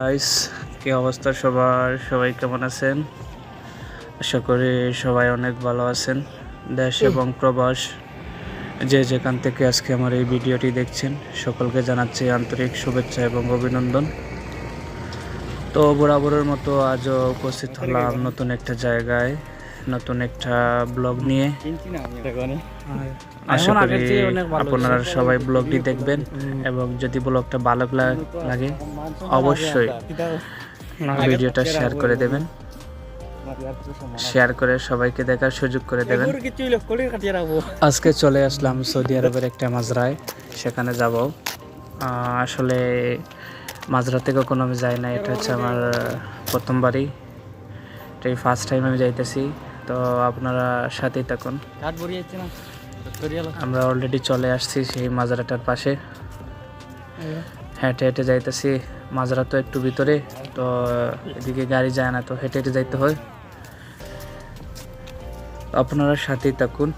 Guys কি অবস্থা সবার? সবাই কেমন আছেন? আশা করি সবাই অনেক ভালো আছেন দেশ এবং প্রবাস। যে যেখান থেকে আজকে আমার এই ভিডিওটি দেখছেন সকলকে জানাচ্ছি আন্তরিক শুভেচ্ছা এবং অভিনন্দন। তো বরাবরের মতো আজও উপস্থিত হলাম নতুন একটা জায়গায় নতুন একটা ব্লগ নিয়ে। আশা করি আপনারা সবাই ব্লগটি দেখবেন এবং যদি ব্লগটা ভালো লাগে অবশ্যই ভিডিওটা শেয়ার করে দেবেন। শেয়ার করে সবাইকে দেখার সুযোগ করে দেবেন। আজকে চলে আসলাম সৌদি আরবের একটা মাজরায় সেখানে যাব। আসলে মাজরা থেকে কোনো আমি যাই না এটা হচ্ছে আমার প্রথমবারই এটাই ফার্স্ট টাইম আমি যাইতেছি। তো আপনারা সাথেই থাকুন। আমরা অলরেডি চলে আসছি সেই মাজারাটার পাশে। হেঁটে হেঁটে যাইতেছি। মাজারা তো একটু ভিতরে তো এদিকে গাড়ি যায় না তো হেঁটে হেঁটে যাইতে হয়। আপনারা সাথেই থাকুন।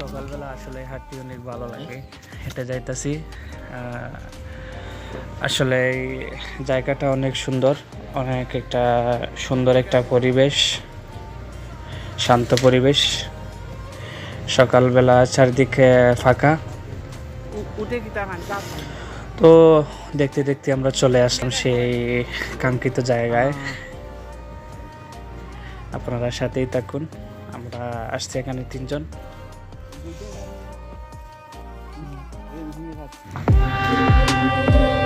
সকালবেলা আসলে হাঁটতে অনেক ভালো লাগে। হেঁটে যাইতাছি। আসলে এই জায়গাটা অনেক সুন্দর অনেক একটা সুন্দর একটা পরিবেশ শান্ত পরিবেশ। সকালবেলা চারদিকে ফাঁকা। তো দেখতে দেখতে আমরা চলে আসলাম সেই কাঙ্ক্ষিত জায়গায়। আপনারা সাথেই থাকুন আমরা আসছি এখানে তিনজন। お願ます。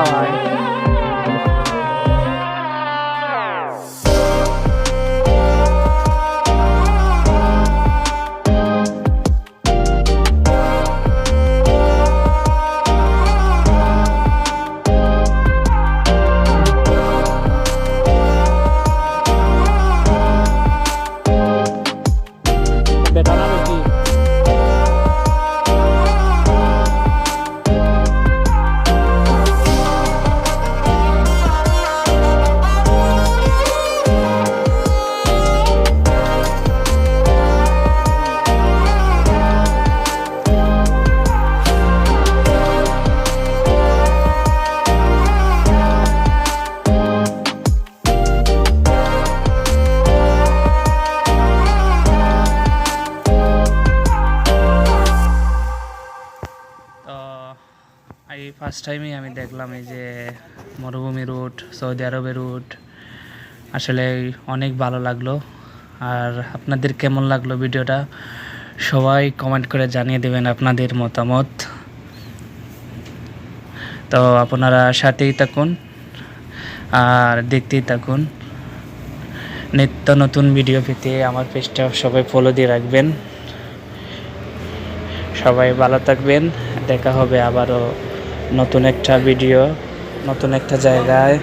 falar. ফার্স্ট টাইমই আমি দেখলাম এই যে মরুভূমি রুট সৌদি আরবের রুট আসলে অনেক ভালো লাগল। আর আপনাদের কেমন লাগল ভিডিওটা? সবাই কমেন্ট করে জানিয়ে দেবেন আপনাদের মতামত। তো আপনারা সাথেই থাকুন। আর দেখতেই থাকুন। নিত্য নতুন ভিডিও পেতে আমার পেজটা সবাই ফলো দিয়ে রাখবেন। সবাই ভালো থাকবেন। দেখা হবে আবারও। নতুন একটা ভিডিও নতুন একটা জায়গায়।